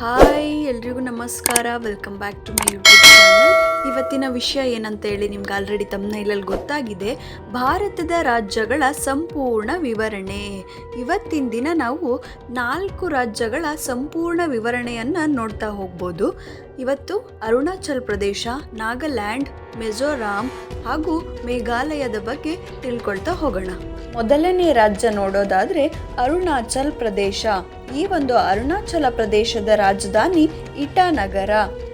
Hi, ಎಲ್ರಿಗೂ ನಮಸ್ಕಾರ. Welcome back to my YouTube channel ಇವತ್ತಿನ ವಿಷಯ ಏನಂತ ಹೇಳಿ ನಿಮ್ಗೆ ಆಲ್ರೆಡಿ ತಮ್ಮನೈಲಲ್ಲಿ ಗೊತ್ತಾಗಿದೆ. ಭಾರತದ ರಾಜ್ಯಗಳ ಸಂಪೂರ್ಣ ವಿವರಣೆ. ಇವತ್ತಿನ ದಿನ ನಾವು ನಾಲ್ಕು ರಾಜ್ಯಗಳ ಸಂಪೂರ್ಣ ವಿವರಣೆಯನ್ನು ನೋಡ್ತಾ ಹೋಗ್ಬೋದು. ಇವತ್ತು ಅರುಣಾಚಲ್ ಪ್ರದೇಶ, ನಾಗಾಲ್ಯಾಂಡ್ ಮಿಜೋರಾಂ ಹಾಗೂ ಮೇಘಾಲಯದ ಬಗ್ಗೆ ತಿಳ್ಕೊಳ್ತಾ ಹೋಗೋಣ. ಮೊದಲನೇ ರಾಜ್ಯ ನೋಡೋದಾದ್ರೆ ಅರುಣಾಚಲ್ ಪ್ರದೇಶ. ಈ ಒಂದು ಅರುಣಾಚಲ ಪ್ರದೇಶದ ರಾಜಧಾನಿ ಇಟಾನಗರ.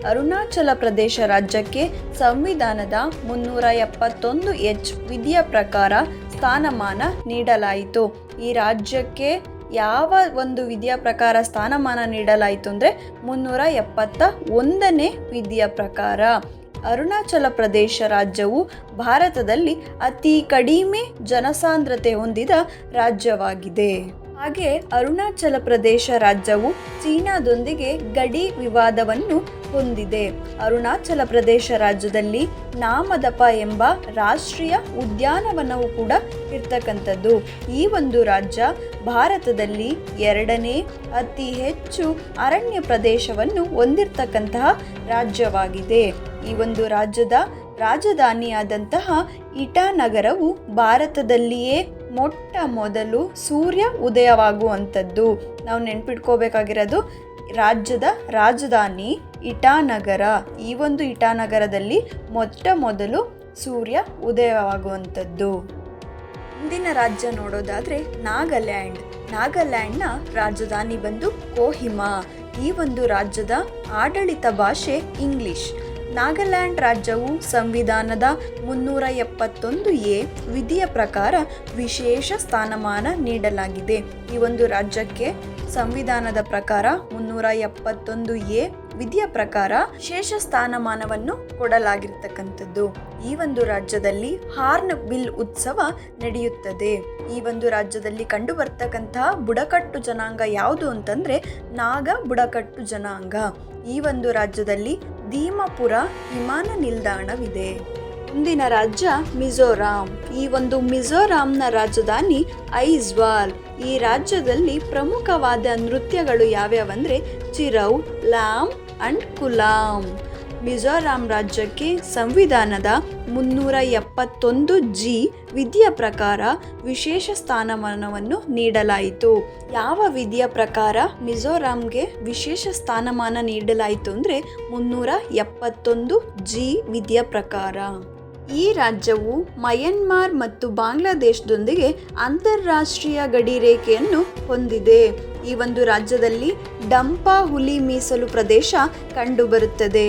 ಅರುಣಾಚಲ ಪ್ರದೇಶ ರಾಜ್ಯಕ್ಕೆ ಸಂವಿಧಾನದ ಮುನ್ನೂರ ಎಪ್ಪತ್ತೊಂದು ಎಚ್ ವಿಧಿಯ ಪ್ರಕಾರ ಸ್ಥಾನಮಾನ ನೀಡಲಾಯಿತು. ಈ ರಾಜ್ಯಕ್ಕೆ ಯಾವ ಒಂದು ವಿಧಿಯ ಪ್ರಕಾರ ಸ್ಥಾನಮಾನ ನೀಡಲಾಯಿತು ಅಂದರೆ ಮುನ್ನೂರ ಎಪ್ಪತ್ತ ಒಂದನೇ ವಿಧಿಯ ಪ್ರಕಾರ. ಅರುಣಾಚಲ ಪ್ರದೇಶ ರಾಜ್ಯವು ಭಾರತದಲ್ಲಿ ಅತಿ ಕಡಿಮೆ ಜನಸಾಂದ್ರತೆ ಹೊಂದಿದ ರಾಜ್ಯವಾಗಿದೆ. ಹಾಗೆ ಅರುಣಾಚಲ ಪ್ರದೇಶ ರಾಜ್ಯವು ಚೀನಾದೊಂದಿಗೆ ಗಡಿ ವಿವಾದವನ್ನು ಹೊಂದಿದೆ. ಅರುಣಾಚಲ ಪ್ರದೇಶ ರಾಜ್ಯದಲ್ಲಿ ನಾಮದಪ ಎಂಬ ರಾಷ್ಟ್ರೀಯ ಉದ್ಯಾನವನವು ಕೂಡ ಇರ್ತಕ್ಕಂಥದ್ದು. ಈ ಒಂದು ರಾಜ್ಯ ಭಾರತದಲ್ಲಿ ಎರಡನೇ ಅತಿ ಹೆಚ್ಚು ಅರಣ್ಯ ಪ್ರದೇಶವನ್ನು ಹೊಂದಿರತಕ್ಕಂತಹ ರಾಜ್ಯವಾಗಿದೆ. ಈ ಒಂದು ರಾಜ್ಯದ ರಾಜಧಾನಿಯಾದಂತಹ ಇಟಾನಗರವು ಭಾರತದಲ್ಲಿಯೇ ಮೊಟ್ಟ ಮೊದಲು ಸೂರ್ಯ ಉದಯವಾಗುವಂಥದ್ದು. ನಾವು ನೆನ್ಪಿಟ್ಕೋಬೇಕಾಗಿರೋದು ರಾಜ್ಯದ ರಾಜಧಾನಿ ಇಟಾನಗರ. ಈ ಒಂದು ಇಟಾನಗರದಲ್ಲಿ ಮೊಟ್ಟ ಮೊದಲು ಸೂರ್ಯ ಉದಯವಾಗುವಂಥದ್ದು. ಮುಂದಿನ ರಾಜ್ಯ ನೋಡೋದಾದರೆ ನಾಗಾಲ್ಯಾಂಡ್. ನಾಗಾಲ್ಯಾಂಡ್ನ ರಾಜಧಾನಿ ಬಂದು ಕೋಹಿಮಾ. ಈ ಒಂದು ರಾಜ್ಯದ ಆಡಳಿತ ಭಾಷೆ ಇಂಗ್ಲಿಷ್. ನಾಗಾಲ್ಯಾಂಡ್ ರಾಜ್ಯವು ಸಂವಿಧಾನದ ಮುನ್ನೂರ ಎಪ್ಪತ್ತೊಂದು ಎ ವಿಧಿಯ ಪ್ರಕಾರ ವಿಶೇಷ ಸ್ಥಾನಮಾನ ನೀಡಲಾಗಿದೆ. ಈ ಒಂದು ರಾಜ್ಯಕ್ಕೆ ಸಂವಿಧಾನದ ಪ್ರಕಾರ ಮುನ್ನೂರ ಎಪ್ಪತ್ತೊಂದು ಎ ವಿಧಿಯ ಪ್ರಕಾರ ವಿಶೇಷ ಸ್ಥಾನಮಾನವನ್ನು ಕೊಡಲಾಗಿರ್ತಕ್ಕಂಥದ್ದು. ಈ ಒಂದು ರಾಜ್ಯದಲ್ಲಿ ಹಾರ್ನ್ ಬಿಲ್ ಉತ್ಸವ ನಡೆಯುತ್ತದೆ. ಈ ಒಂದು ರಾಜ್ಯದಲ್ಲಿ ಕಂಡು ಬರ್ತಕ್ಕಂತಹ ಬುಡಕಟ್ಟು ಜನಾಂಗ ಯಾವುದು ಅಂತಂದ್ರೆ ನಾಗ ಬುಡಕಟ್ಟು ಜನಾಂಗ. ಈ ಒಂದು ರಾಜ್ಯದಲ್ಲಿ ದೀಮಪುರ ವಿಮಾನ ನಿಲ್ದಾಣವಿದೆ. ಮುಂದಿನ ರಾಜ್ಯ ಮಿಜೋರಾಂ. ಈ ಒಂದು ಮಿಜೋರಾಂನ ರಾಜಧಾನಿ ಐಜ್ವಾಲ್. ಈ ರಾಜ್ಯದಲ್ಲಿ ಪ್ರಮುಖವಾದ ನೃತ್ಯಗಳು ಯಾವ್ಯಾವಂದ್ರೆ ಚಿರೌ ಲಾಮ್ ಅಂಡ್ ಕುಲಾಂ. ಮಿಜೋರಾಂ ರಾಜ್ಯಕ್ಕೆ ಸಂವಿಧಾನದ ಮುನ್ನೂರ ಎಪ್ಪತ್ತೊಂದು ಜಿ ವಿಧಿಯ ಪ್ರಕಾರ ವಿಶೇಷ ಸ್ಥಾನಮಾನವನ್ನು ನೀಡಲಾಯಿತು. ಯಾವ ವಿಧಿಯ ಪ್ರಕಾರ ಮಿಜೋರಾಂಗೆ ವಿಶೇಷ ಸ್ಥಾನಮಾನ ನೀಡಲಾಯಿತು ಅಂದರೆ ಮುನ್ನೂರ ಎಪ್ಪತ್ತೊಂದು ಜಿ ವಿಧಿಯ ಪ್ರಕಾರ. ಈ ರಾಜ್ಯವು ಮಯನ್ಮಾರ್ ಮತ್ತು ಬಾಂಗ್ಲಾದೇಶದೊಂದಿಗೆ ಅಂತಾರಾಷ್ಟ್ರೀಯ ಗಡಿ ರೇಖೆಯನ್ನು ಹೊಂದಿದೆ. ಈ ಒಂದು ರಾಜ್ಯದಲ್ಲಿ ಡಂಪಾ ಹುಲಿ ಮೀಸಲು ಪ್ರದೇಶ ಕಂಡುಬರುತ್ತದೆ.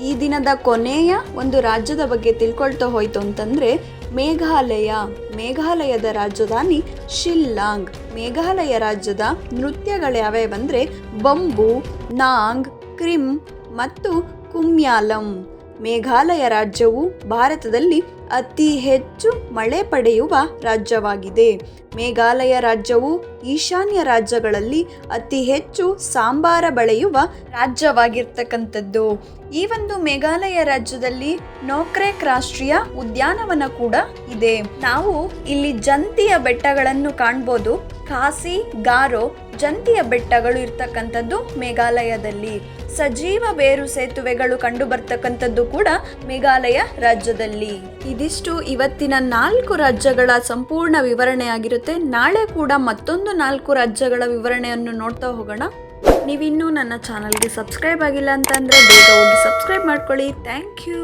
ಈ ದಿನದ ಕೊನೆಯ ಒಂದು ರಾಜ್ಯದ ಬಗ್ಗೆ ತಿಳ್ಕೊಳ್ತಾ ಹೋಯ್ತು ಅಂತಂದ್ರೆ ಮೇಘಾಲಯ. ಮೇಘಾಲಯದ ರಾಜಧಾನಿ ಶಿಲ್ಲಾಂಗ್. ಮೇಘಾಲಯ ರಾಜ್ಯದ ನೃತ್ಯಗಳು ಯಾವ್ಯಾವಂದ್ರೆ ಬಂಬು, ನಾಂಗ್, ಕ್ರಿಮ್ ಮತ್ತು ಕುಮ್ಯಾಲಂ. ಮೇಘಾಲಯ ರಾಜ್ಯವು ಭಾರತದಲ್ಲಿ ಅತಿ ಹೆಚ್ಚು ಮಳೆ ಪಡೆಯುವ ರಾಜ್ಯವಾಗಿದೆ. ಮೇಘಾಲಯ ರಾಜ್ಯವು ಈಶಾನ್ಯ ರಾಜ್ಯಗಳಲ್ಲಿ ಅತಿ ಹೆಚ್ಚು ಸಾಂಬಾರ ಬೆಳೆಯುವ ರಾಜ್ಯವಾಗಿರ್ತಕ್ಕಂಥದ್ದು. ಈ ಒಂದು ಮೇಘಾಲಯ ರಾಜ್ಯದಲ್ಲಿ ನೋಕ್ರೇಕ್ ರಾಷ್ಟ್ರೀಯ ಉದ್ಯಾನವನ ಕೂಡ ಇದೆ. ನಾವು ಇಲ್ಲಿ ಜಂತಿಯ ಬೆಟ್ಟಗಳನ್ನು ಕಾಣ್ಬೋದು. ಖಾಸಿ, ಗಾರೋ ಜಂತಿಯ ಬೆಟ್ಟಗಳು ಇರ್ತಕ್ಕಂಥದ್ದು ಮೇಘಾಲಯದಲ್ಲಿ. ಸಜೀವ ಬೇರು ಸೇತುವೆಗಳು ಕಂಡು ಬರ್ತಕ್ಕಂಥದ್ದು ಕೂಡ ಮೇಘಾಲಯ ರಾಜ್ಯದಲ್ಲಿ. ಇದಿಷ್ಟು ಇವತ್ತಿನ ನಾಲ್ಕು ರಾಜ್ಯಗಳ ಸಂಪೂರ್ಣ ವಿವರಣೆಯಾಗಿರುತ್ತೆ ನಾಳೆ ಕೂಡ ಮತ್ತೊಂದು ನಾಲ್ಕು ರಾಜ್ಯಗಳ ವಿವರಣೆಯನ್ನು ನೋಡ್ತಾ ಹೋಗೋಣ. ನೀವಿನ್ನೂ ನನ್ನ ಚಾನಲ್ಗೆ ಸಬ್ಸ್ಕ್ರೈಬ್ ಆಗಿಲ್ಲ ಅಂತಂದರೆ ಬೇಗ ಹೋಗಿ ಸಬ್ಸ್ಕ್ರೈಬ್ ಮಾಡ್ಕೊಳ್ಳಿ. Thank you.